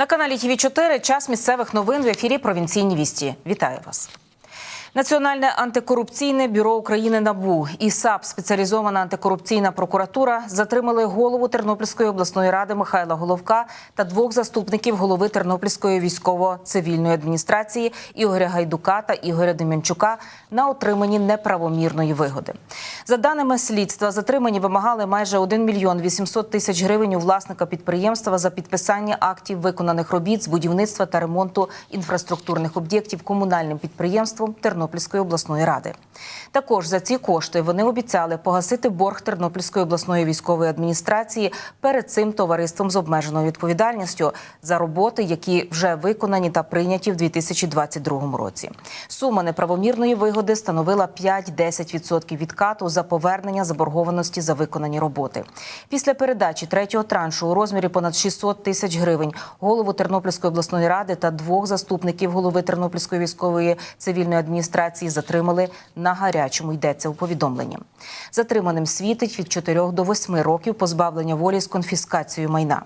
На каналі ТВ 4 час місцевих новин в ефірі Провінційні вісті. Вітаю вас. Національне антикорупційне бюро України НАБУ і САП спеціалізована антикорупційна прокуратура затримали голову Тернопільської обласної ради Михайла Головка та двох заступників голови Тернопільської військово-цивільної адміністрації Ігоря Гайдука та Ігоря Дем'янчука на отриманні неправомірної вигоди. За даними слідства, затримані вимагали майже 1 мільйон 800 тисяч гривень у власника підприємства за підписання актів виконаних робіт з будівництва та ремонту інфраструктурних об'єктів комунальним підприємством Тернопільської обласної ради. Також за ці кошти вони обіцяли погасити борг Тернопільської обласної військової адміністрації перед цим товариством з обмеженою відповідальністю за роботи, які вже виконані та прийняті в 2022 році. Сума неправомірної вигоди становила 5-10% відкату за повернення заборгованості за виконані роботи. Після передачі третього траншу у розмірі понад 600 тисяч гривень голову Тернопільської обласної ради та двох заступників голови Тернопільської військової цивільної адміністрації затримали на гарячому. Йдеться у повідомленні. Затриманим світить від 4 до 8 років позбавлення волі з конфіскацією майна.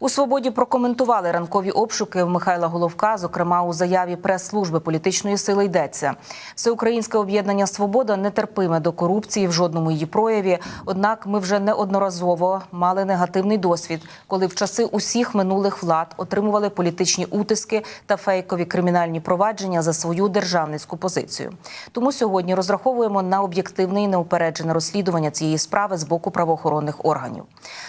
У свободі прокоментували ранкові обшуки в Михайла Головка. Зокрема, у заяві прес-служби політичної сили йдеться. Всеукраїнське об'єднання Свобода нетерпиме до корупції в жодному її прояві. Однак ми вже неодноразово мали негативний досвід, коли в часи усіх минулих влад отримували політичні утиски та фейкові кримінальні провадження за свою державницьку позицію. Тому сьогодні розраховуємо на об'єктивне і неупереджене розслідування цієї справи з боку правоохоронних органів.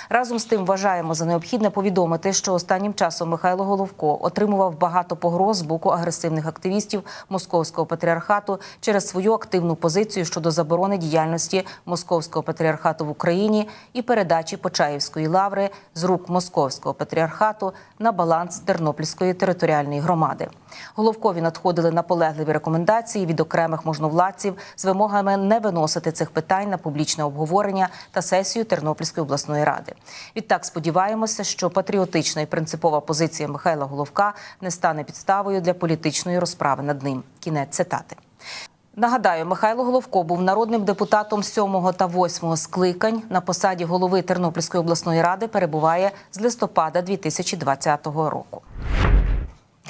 Разом з тим вважаємо за необхідне повідомити, що останнім часом Михайло Головко отримував багато погроз з боку агресивних активістів московського патріархату через свою активну позицію щодо заборони діяльності московського патріархату в Україні і передачі Почаївської лаври з рук московського патріархату на баланс Тернопільської територіальної громади. Головкові надходили наполегливі рекомендації від окремих можновладців з вимогами не виносити цих питань на публічне обговорення та сесію Тернопільської обласної ради. Відтак сподіваємося, що патріотична і принципова позиція Михайла Головка не стане підставою для політичної розправи над ним. Кінець цитати. Нагадаю, Михайло Головко був народним депутатом 7 та 8 скликань на посаді голови Тернопільської обласної ради. Перебуває з листопада 2020 року.